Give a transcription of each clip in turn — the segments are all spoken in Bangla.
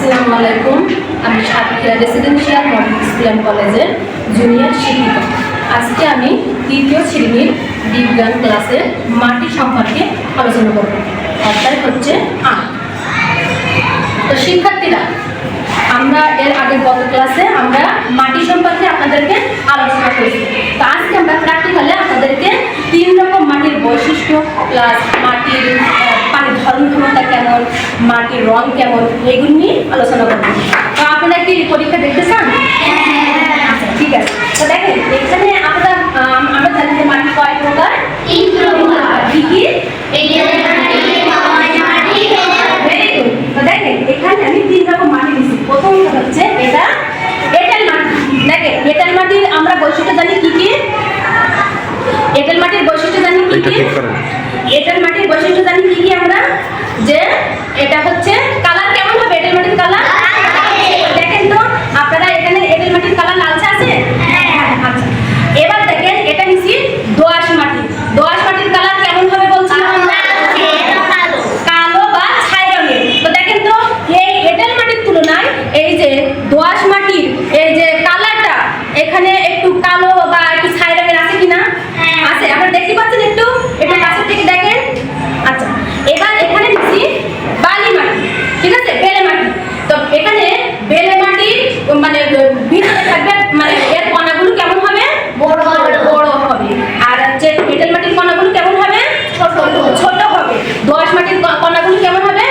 আসসালামু আলাইকুম। আমি Satkhira residential model school and কলেজের জুনিয়র শিক্ষিকা। আজকে আমি তৃতীয় শ্রেণির বিজ্ঞান ক্লাসের মাটি সম্পর্কে আলোচনা করব। অর্থাৎ হচ্ছে আট তো শিক্ষার্থীরা, আমরা এর আগে গত ক্লাসে আমরা মাটি সম্পর্কে আপনাদেরকে আলোচনা করেছি। তো আজকে আমরা প্র্যাকটিক্যালে আপনাদেরকে তিন রকম মাটির বৈশিষ্ট্য প্লাস মাটির ধারণ ক্ষমতা কেমন মাটির রং কেমন এগুলো নিয়ে আলোচনা করব। তো আপনারা কি পরীক্ষা দেখতে চান? ঠিক আছে। তো দেখেন এখানে আমরা আমরা জানি যে মাটি কয় প্রকার? কি দেখেন এখানে আমি তিন রকম মাটি প্রথম হচ্ছে এটা এঁটেল মাটি। দেখেন মাটির আমরা বৈশিষ্ট্য জানি কি কি? মাটির বৈশিষ্ট্য জানি কি কি? দোয়াশ মাটির কণাগুলি কেমন হবে?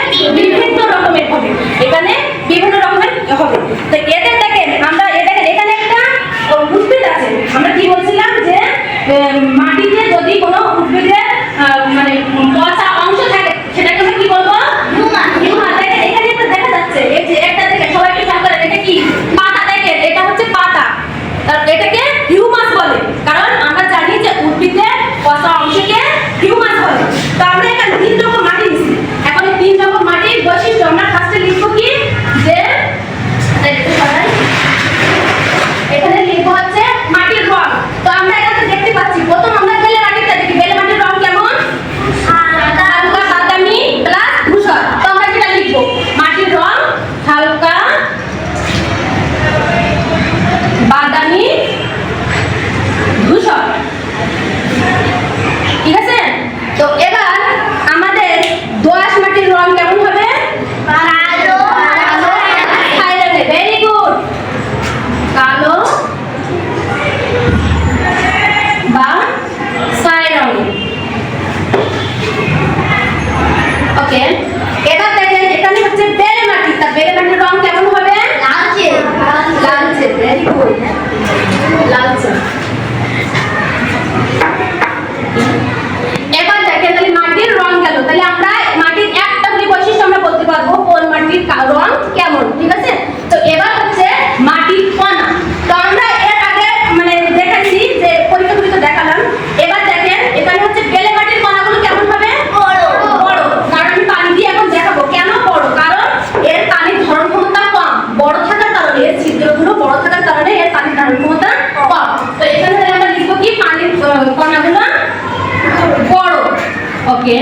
থেকে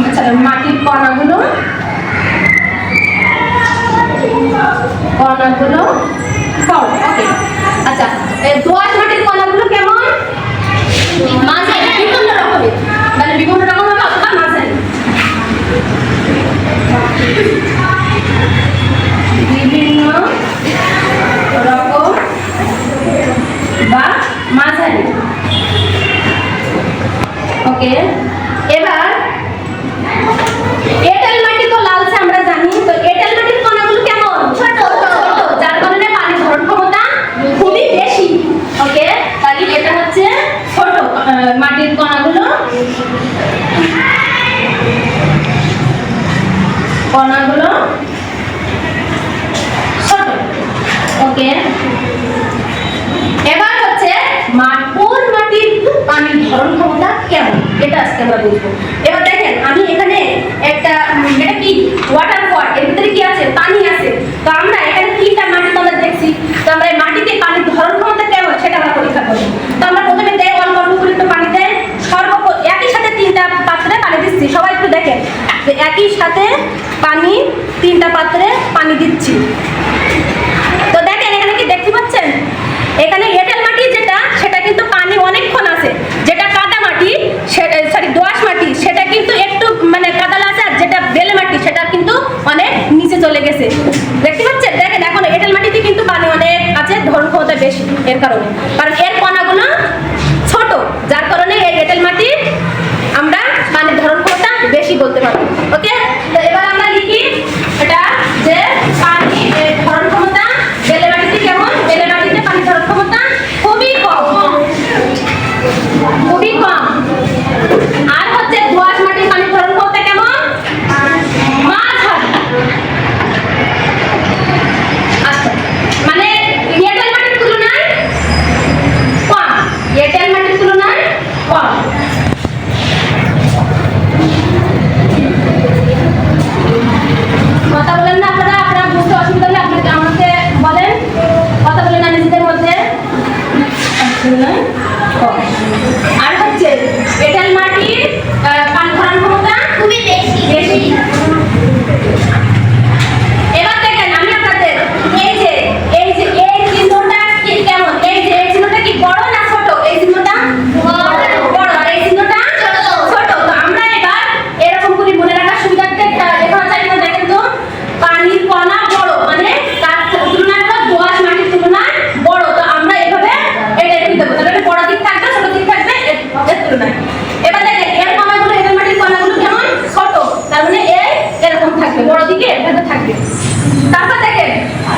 আচ্ছা, মাটির কণাগুলো কণাগুলো ওকে আচ্ছা দোয়াশ মাটির কণাগুলো কেমন? মাঝারি, বিভিন্ন মাঝারি। বিভিন্ন রকম বা মাঝারি। ওকে এবার হচ্ছে কোন মাটির পানির ধরন ক্ষমতা কেমন? এটা আজকে আমরা বুঝব। এবার দেখেন, আমি এখানে একটা এটা কি ওয়াটার ফল এর ভিতরে কি আছে? কারণে এরকম থাকবে বড় দিকে এভাবে থাকবে। তারপর দেখেন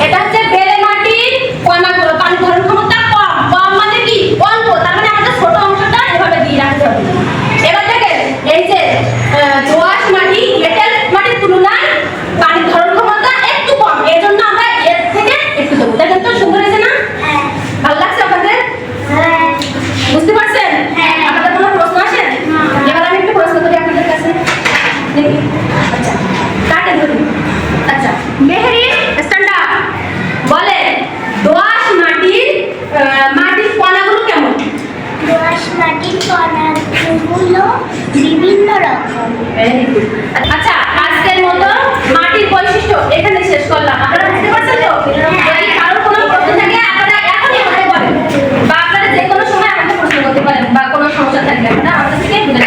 এটা হচ্ছে বেলে মাটির কণাগুলো পানি ধরণ ক্ষমতা কম কম মানে কি? অল্প তার মানে আমাদের ছোট অংশটা এভাবে দিয়ে রাখতে হবে। এবার দেখেন এই যে দোয়াশ মাটি মেটাল মাটির তুলনায় পানি ধারণ ক্ষমতা একটু কম। এই জন্য আমরা এর থেকে একটু দেবো। দেখেন তো সুন্দর হয়েছে না? ভালো লাগছে আপনাদের? বুঝতে পারছেন? হ্যাঁ। আপনাদের কোনো প্রশ্ন আসেন এবার আমি একটু প্রশ্ন করি আপনাদের কাছে। ধরা। ভেরি আচ্ছা আজকের মতো মাটির বৈশিষ্ট্য এখানে শেষ করলাম। আপনারা বুঝতে পারছেন তো? যদি কোনো প্রশ্ন থাকে, আপনারা এখনই আমাকে বা আপনারা যে কোনো সময় আমাকে প্রশ্ন করতে পারেন, বা কোনো সমস্যা থাকবে আপনারা আমাদের থেকে বুঝে